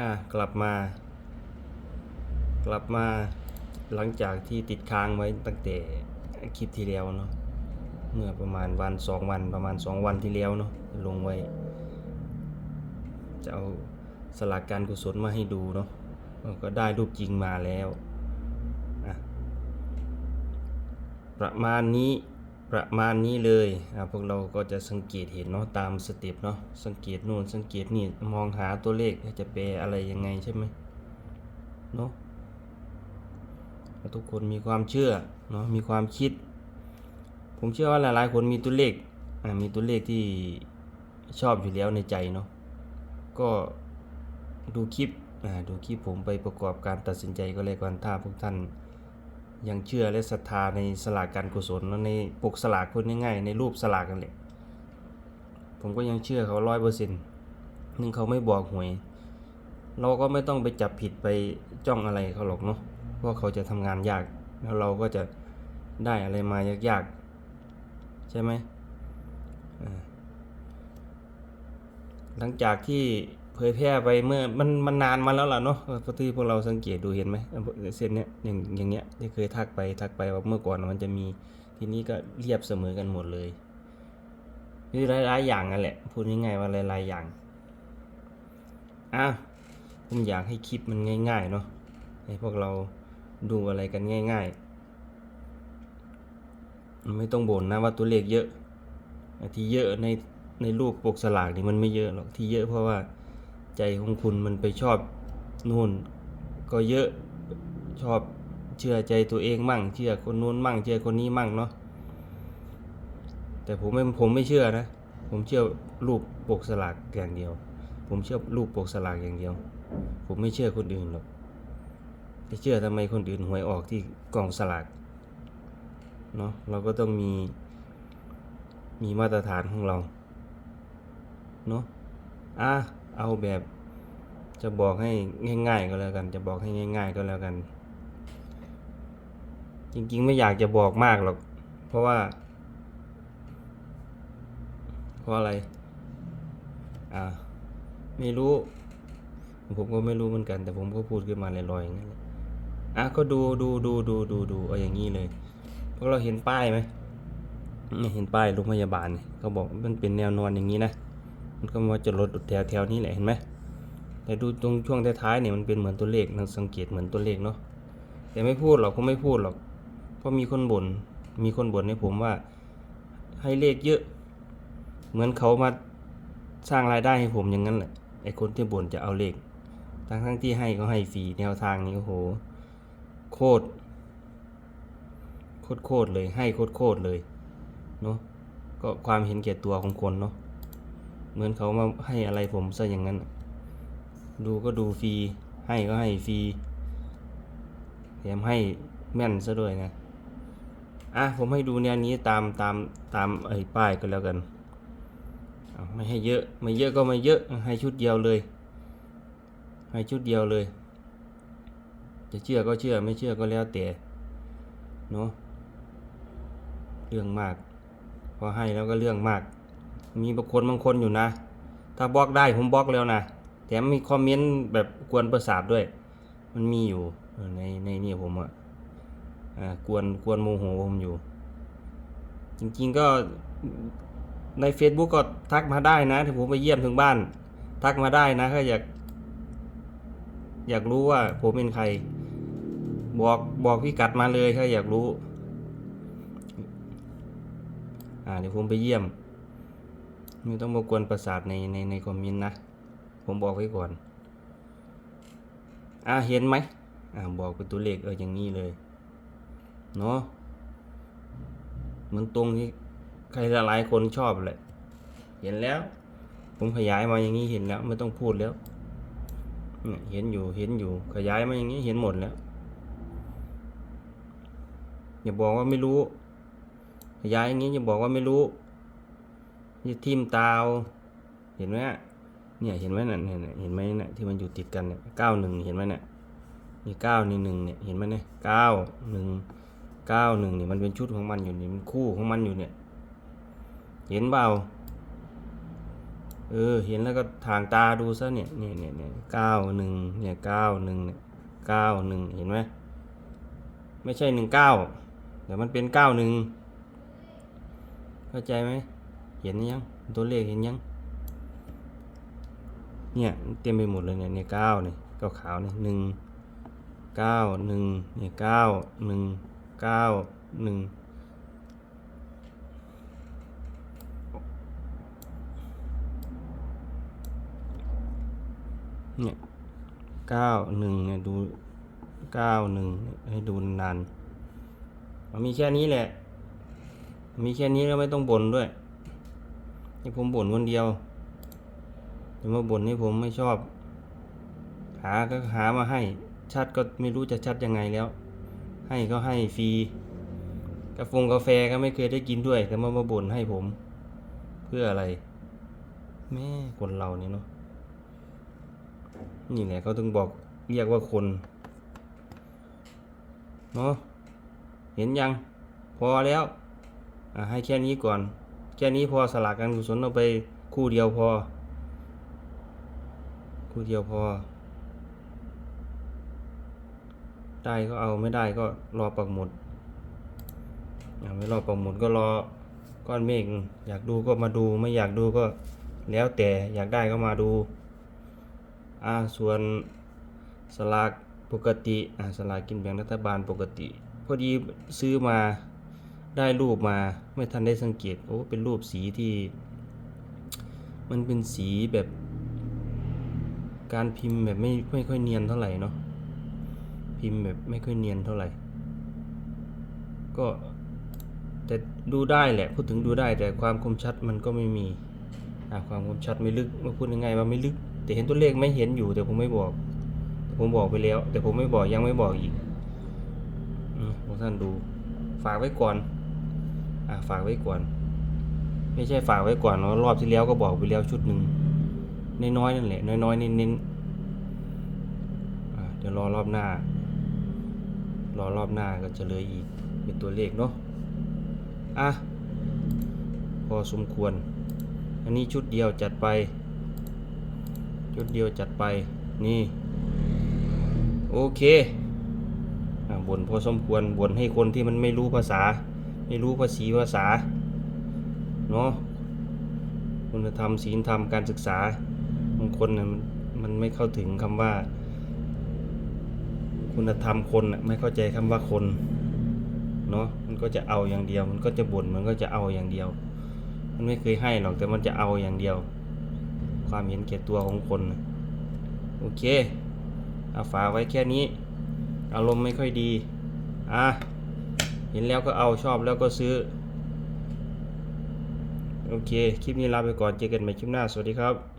อะกลับมา กลับมาหลังจากที่ติดค้างไว้ตั้งแต่คลิปที่แล้วเนาะเมื่อประมาณวันสองวันประมาณสองวันที่แล้วเนาะลงไว้ จะเอาสลากการกุศลมาให้ดูเนาะก็ได้รูปจริงมาแล้วอะประมาณนี้ ประมาณนี้เลยอะพวกเราก็จะสังเกตเห็นเนาะตามสเต็ปเนาะสังเกตโน่นสังเกตนี่มองหาตัวเลขจะแปลอะไรยังไงใช่ไหมเนาะทุกคนมีความเชื่อเนาะมีความคิด ผมเชื่อว่าหลาย ๆ คนมีตัวเลขอะมีตัวเลขที่ชอบอยู่แล้วในใจเนาะก็ดูคลิปอ่าดูคลิปผมไปประกอบการตัดสินใจก็เลยกันถ้าพวกท่าน ยังเชื่อและศรัทธาในสลากการกุศลแล้วในปกสลากพูดง่ายๆในรูปสลากกันแหละผมก็ยังเชื่อเขาร้อยเปอร์เซ็นต์นึงเขาไม่บอกหวย เราก็ไม่ต้องไปจับผิดไปจ้องอะไรเขาหรอกเนาะเพราะเขาจะทำงานยาก แล้วเราก็จะได้อะไรมายากๆ ใช่ไหมหลังจากที่ เผยแพร่ไปเมื่อมันมันนานมาแล้วล่ะเนาะเออพอที่พวกเราสังเกตดูเห็นไหมเส้นเนี้ยอย่างอย่างเงี้ยที่เคยทักไปทักไปว่าเมื่อก่อนมันจะมีทีนี้ก็เรียบเสมอกันหมดเลยคือหลายๆอย่างนั่นแหละพูดง่ายๆว่าหลายๆอย่างอะผมอยากให้คลิปมันง่าย ๆ เนาะให้พวกเราดูอะไรกันง่าย ๆ ไม่ต้องบ่นนะว่าตัวเลขเยอะที่เยอะในในรูปปกสลากนี่มันไม่เยอะหรอกที่เยอะเพราะว่า ใจของคุณมันไปชอบนู่น ก็เยอะชอบเชื่อใจตัวเองมั่ง เชื่อคนนู้นมั่ง เชื่อคนนี้มั่งเนาะแต่ผมไม่ผมไม่เชื่อนะ ผมเชื่อรูปปกสลากอย่างเดียว ผมเชื่อรูปปกสลากอย่างเดียว ผมไม่เชื่อคนอื่นหรอกจะเชื่อทำไมคนอื่นหวยออกที่กล่องสลากเนาะเราก็ต้องมีมีมาตรฐานของเราเนาะอะเอาแบบ จะบอกให้ง่าย ๆ ก็แล้วกัน จะบอกให้ง่าย ๆ ก็แล้วกัน จริงๆ ไม่อยากจะบอกมากหรอก เพราะว่า เพราะอะไร อ่า ไม่รู้ ผมก็ไม่รู้เหมือนกัน แต่ผมก็พูดขึ้นมาลอยๆอย่างนั้นแหละอะก็ดูดูดูดูดูดูเอาอย่างนี้เลยพวกเราเห็นป้ายไหมเห็นป้ายโรงพยาบาลเขาบอกมันเป็นแนวนอนอย่างนี้นะ มันก็ว่าจะลดแถวแถวๆนี้แหละเห็นไหม แต่ดูตรงช่วงท้ายๆเนี่ยมันเป็นเหมือนตัวเลขนังสังเกตเหมือนตัวเลขเนาะแต่ไม่พูดหรอกผมไม่พูดหรอกเพราะมีคนบน่นมีคนบ่นให้ผมว่า ให้เลขเยอะ เหมือนเขามาสร้างรายได้ให้ผมอย่างนั้นแหละไอคนที่บ่นจะเอาเลขทั้งทั้งที่ให้ก็ให้ฟรีแนวทางนี้โอ้โห โคตรโคตรโคตรเลยให้โคตรโคตรเลยเนาะก็ความเห็นแก่ตัวของคนเนาะเหมือนเขามาให้อะไรผมซะอย่างนั้น ดูก็ดูฟรี ให้ก็ให้ฟรีแถมให้แม่นซะด้วยนะ อะ ผมให้ดูแนวนี้ตามตามตามไอ้ป้ายก็แล้วกันไม่ให้เยอะ ไม่เยอะก็ไม่เยอะ ให้ชุดเดียวเลย ให้ชุดเดียวเลย จะเชื่อก็เชื่อ ไม่เชื่อก็แล้วแต่เนาะ เรื่องมาก พอให้แล้วก็เรื่องมาก มีบางคนบางคนอยู่นะ ถ้าบล็อกได้ผมบล็อกแล้วนะ แถมมีคอมเมนต์แบบกวนประสาทด้วย มันมีอยู่ในในนี่ผมอะอ่ากวนกวนโมโหผมอยู่ จริงๆก็ใน Facebook ก็ทักมาได้นะถ้าผมไปเยี่ยมถึงบ้าน ทักมาได้นะถ้าอยาก อยากรู้ว่าผมเป็นใคร บอกบอกพี่กัดมาเลยถ้าอยากรู้ อ่าเดี๋ยวผมไปเยี่ยมไม่ต้องมากวนประสาทในในในคอมเมนต์นะ ผมบอกไว้ก่อน อ่าเห็นไหมอ่าบอกเป็นตัวเลขเอออย่างนี้เลย เนาะมือนตรงที่ใครหลายคนชอบแหละ เห็นแล้ว ผมขยายมาอย่างนี้เห็นแล้ว ไม่ต้องพูดแล้ว เห็นอยู่เห็นอยู่ ขยายมาอย่างนี้เห็นหมดแล้ว อย่าบอกว่าไม่รู้ ขยายอย่างนี้อย่าบอกว่าไม่รู้อย่าทิมตาเอาเห็นไหมอะ เนี่ยเห็นไหมน่ะเนี่ยเห็นไหมเนี่ยที่มันอยู่ติดกันเนี่ยเก้าหนึ่งเห็นไหมเนี่ยนี่เก้านี่หนึ่งเนี่ยเห็นไหมเนี่ยเก้าหนึ่งเก้าหนึ่งเนี่ยมันเป็นชุดของมันอยู่นี่มันคู่ของมันอยู่เนี่ย เห็นเปล่าเออเห็นแล้วก็ทางตาดูซะเนี่ยเนี่ยเนี่ยเนี่ยเก้าหนึ่งเนี่ยเก้าหนึ่งเนี่ยเก้าหนึ่งเห็นไหมไม่ใช่หนึ่งเก้าแต่มันเป็นเก้าหนึ่งเข้าใจไหมเห็นยังตัวเลขเห็นยัง เนี่ยเต็มไปหมดเลยเนี่ยเนี่ยเก้าเนี่ยเก้าขาวเนี่ยหนึ่งเก้าหนึ่งเนี่ยเก้าหนึ่งเก้าหนึ่งเนี่ยเก้าหนึ่งเนี่ยดูเก้าหนึ่งให้ดูนานมันมีแค่นี้แหละ มีแค่นี้แล้วไม่ต้องบ่นด้วยให้ผมบ่นคนเดียว จะมาบ่นให้ผมไม่ชอบ หาก็หามาให้ ชัดก็ไม่รู้จะชัดยังไงแล้ว ให้ก็ให้ฟรีกาแฟกาแฟก็ไม่เคยได้กินด้วย แต่มามาบ่นให้ผม เพื่ออะไร แม่คนเราเนี่ยเนาะนี่แหละเขาถึงบอกเรียกว่าคนเนาะเห็นยัง พอแล้วอะให้แค่นี้ก่อน แค่นี้พอสลากการกุศลเอาไปคู่เดียวพอ คู่เดียวพอ ได้ก็เอาไม่ได้ก็รอปักหมุดอะไม่รอปักหมุดก็รอก้อนเมฆอยากดูก็มาดูไม่อยากดูก็แล้วแต่อยากได้ก็มาดูอ่าส่วนสลากปกติอ่าสลากกินแบ่งรัฐบาลปกติ พอดีซื้อมาได้รูปมาไม่ทันได้สังเกตโอ้เป็นรูปสีที่ มันเป็นสีแบบ การพิมพ์แบบไม่ไม่ค่อยเนียนเท่าไหร่เนาะพิมพ์แบบไม่ค่อยเนียนเท่าไหร่ ก็แต่ดูได้แหละพูดถึงดูได้แต่ความคมชัดมันก็ไม่มีอ่าความคมชัดไม่ลึกมาพูดยังไงว่าไม่ลึก แต่เห็นตัวเลขไม่เห็นอยู่แต่ผมไม่บอก ผมบอกไปแล้ว แต่ผมไม่บอกยังไม่บอกอีกอืมพวกท่านดูฝากไว้ก่อนอ่าฝากไว้ก่อน ไม่ใช่ฝากไว้ก่อนเนาะรอบที่แล้วก็บอกไปแล้วชุดหนึ่ง น้อยๆนั่นแหละน้อยๆเน้นๆเดี๋ยวรอรอบหน้า รอรอบหน้าก็จะเหลยอีกเป็นตัวเลขเนาะอะพอสมควร อันนี้ชุดเดียวจัดไป ชุดเดียวจัดไปนี่โอเคบ่นพอสมควรบ่นให้คนที่มันไม่รู้ภาษา ไม่รู้ภาษีภาษาเนาะคุณธรรมศีลธรรมการศึกษาางคนนะมันมันไม่เข้าถึงคำว่า คุณธรรมคนนะไม่เข้าใจคำว่าคนเนาะมันก็จะเอาอย่างเดียว มันก็จะบ่นมันก็จะเอาอย่างเดียว มันไม่เคยให้หรอกแต่มันจะเอาอย่างเดียว ความเห็นแก่ตัวของคนนะโอเคเอาฝากไว้แค่นี้ อารมณ์ไม่ค่อยดีอะเห็นแล้วก็เอาชอบแล้วก็ซื้อ โอเค คลิปนี้ลาไปก่อน เจอกันใหม่คลิปหน้า สวัสดีครับ